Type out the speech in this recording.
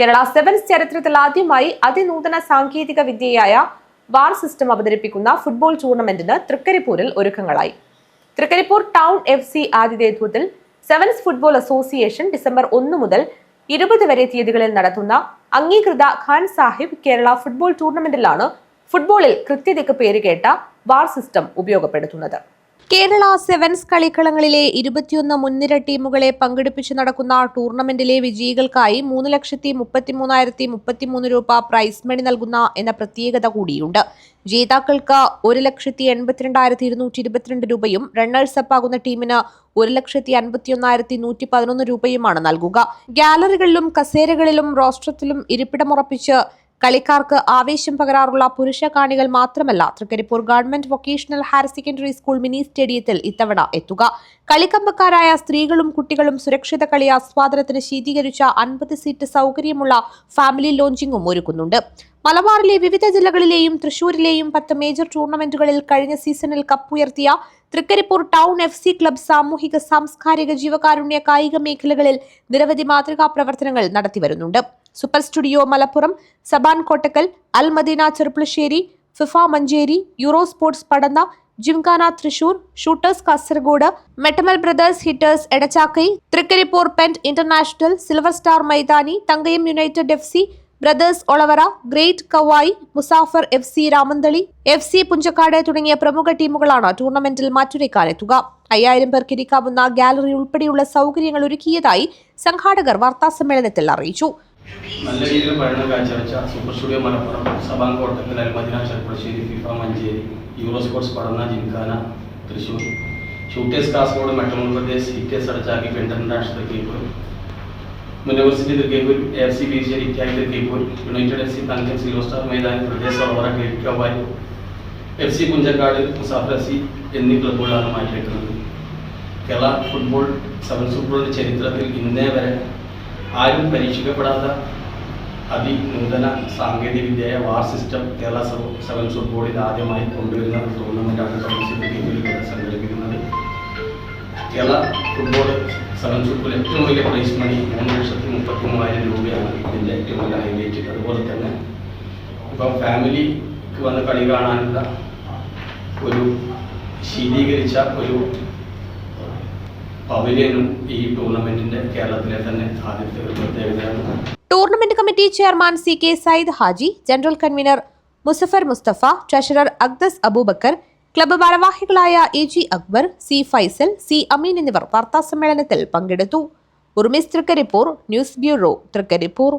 Kerala sevens ചരിത്രത്തിൽ ആദ്യമായി അതിനൂതന സാങ്കേതിക വിദ്യയായ വാർ സിസ്റ്റം അവതരിപ്പിക്കുന്ന ഫുട്ബോൾ ടൂർണമെന്റിന് തൃക്കരിപ്പൂരിൽ ഒരുക്കങ്ങളായി. തൃക്കരിപ്പൂർ ടൗൺ എഫ് സി ആതിഥേയത്വത്തിൽ സെവൻസ് ഫുട്ബോൾ അസോസിയേഷൻ ഡിസംബർ ഒന്ന് മുതൽ ഇരുപത് വരെ തീയതികളിൽ നടത്തുന്ന അംഗീകൃത ഖാൻ സാഹിബ് കേരള ഫുട്ബോൾ ടൂർണമെന്റിലാണ് ഫുട്ബോളിൽ കൃത്യതയ്ക്ക് പേരുകേട്ട വാർ സിസ്റ്റം ഉപയോഗപ്പെടുത്തുന്നത്. കേരള സെവൻസ് കളിക്കളങ്ങളിലെ ഇരുപത്തിയൊന്ന് മുൻനിര ടീമുകളെ പങ്കെടുപ്പിച്ച് നടക്കുന്ന ടൂർണമെന്റിലെ വിജയികൾക്കായി മൂന്ന് ലക്ഷത്തി മുപ്പത്തിമൂന്നായിരത്തി മുപ്പത്തിമൂന്ന് രൂപ പ്രൈസ് മണി നൽകുന്ന എന്ന പ്രത്യേകത കൂടിയുണ്ട്. ജേതാക്കൾക്ക് ഒരു ലക്ഷത്തി എൺപത്തിരണ്ടായിരത്തി ഇരുന്നൂറ്റി ഇരുപത്തിരണ്ട് രൂപയും റണ്ണേഴ്സ് അപ്പ് ആകുന്ന ടീമിന് ഒരു ലക്ഷത്തി അൻപത്തിയൊന്നായിരത്തി നൂറ്റി പതിനൊന്ന് രൂപയുമാണ് നൽകുക. ഗാലറികളിലും കസേരകളിലും റോസ്റ്ററത്തിലും ഇരിപ്പിടമുറപ്പിച്ച് കളിക്കാർക്ക് ആവേശം പകരാറുള്ള പുരുഷ കാണികൾ മാത്രമല്ല Trikaripur government vocational higher secondary school mini സ്റ്റേഡിയത്തിൽ ഇത്തവണ എത്തുക. കളിക്കമ്പക്കാരായ സ്ത്രീകളും കുട്ടികളും സുരക്ഷിത കളി ആസ്വാദനത്തിന് ശീതീകരിച്ച അൻപത് സീറ്റ് സൗകര്യമുള്ള ഫാമിലി ലോഞ്ചിങ്ങും ഒരുക്കുന്നുണ്ട്. മലബാറിലെ വിവിധ ജില്ലകളിലെയും തൃശൂരിലെയും പത്ത് മേജർ ടൂർണമെന്റുകളിൽ കഴിഞ്ഞ സീസണിൽ കപ്പുയർത്തിയ Thrikaripur town F C club സാമൂഹിക സാംസ്കാരിക ജീവകാരുണ്യ കായിക മേഖലകളിൽ നിരവധി മാതൃകാ പ്രവർത്തനങ്ങൾ നടത്തിവരുന്നുണ്ട്. Super studio Malappuram Saban Kottakkal Al Madina Cherpulassery FIFA Manjeri euro sports Padanna gymkhana Thrissur shooters Kasaragod Mettammal brothers hitters Edachakkai Trikaripur pent international silver star Maithani Thankayam united F C brothers Olavara great Kavvayi Muzaffar F C Ramanthali F C Punchakkad തുടങ്ങിയ പ്രമുഖ ടീമുകളാണ് ടൂർണമെന്റിൽ മാറ്റുരയ്ക്കാനെത്തുക. അയ്യായിരം പേർക്ക് ഇരിക്കാവുന്ന gallery ഉൾപ്പെടെയുള്ള സൗകര്യങ്ങൾ ഒരുക്കിയതായി സംഘാടകർ വാർത്താസമ്മേളനത്തിൽ അറിയിച്ചു. നല്ല രീതിയിൽ പഠനം കാഴ്ചവെച്ച super studio Malappuram Saban Kottakkal Almadina Cherpulassery FIFA Manjeri euro sports Padanna gymkhana Thrissur shooters Kasaragod മെട്രോൾ പ്രദേശ് hitters അടച്ചാക്കി പെൻഡർ international Trikaripur university Trikaripur F C ബീശ്ശേരി ഇറ്റാലി തൃക്കേപ്പൂർ യുണൈറ്റഡ് എഫ് സി തങ്കം zero star Maithani Pradesh Olavara great Kavvayi F C Punchakkad Muzaffar F C എന്നീ ക്ലബ്ബുകളാണ് മാറ്റിവെക്കുന്നത്. Kerala football seven ഫുട്ബോളിന്റെ ചരിത്രത്തിൽ ഇന്നേ വരെ ആരും പരീക്ഷിക്കപ്പെടാത്ത അതിനൂതന സാങ്കേതിക വിദ്യയായ VAR system Kerala sevens seven ഫുട്ബോളിൽ ആദ്യമായി കൊണ്ടുവരുന്ന ഒരു ടൂർണമെന്റാണ് ടീമിലൂടെ സംഘടിപ്പിക്കുന്നത്. കേരള ഫുട്ബോൾ സെവൻസ് ഫുട്ബോൾ ഏറ്റവും വലിയ പ്രൈസ് മണി മൂന്ന് ലക്ഷത്തി മുപ്പത്തി മൂവായിരം രൂപയാണ് ഇതിന്റെ ഏറ്റവും വലിയ ഹൈലൈറ്റ്. അതുപോലെ തന്നെ ഇപ്പം ഫാമിലിക്ക് വന്ന് കളി കാണാനുള്ള ഒരു ശീതീകരിച്ച ഒരു പവലിയനും ഈ ടൂർണമെന്റിന്റെ കേരളത്തിലെ തന്നെ ആദ്യത്തെ ഒരു പ്രത്യേകതയാണ്. Tournament committee chairman C K Sayyid Haji general convener Musafar Mustafa treasurer Agdas Aboobacker club ഭാരവാഹികളായ A G Akbar C Faisal C Ameen എന്നിവർ വാർത്താസമ്മേളനത്തിൽ പങ്കെടുത്തു. ഉർമിസ് തൃക്കരിപ്പൂർ ന്യൂസ് ബ്യൂറോ തൃക്കരിപ്പൂർ.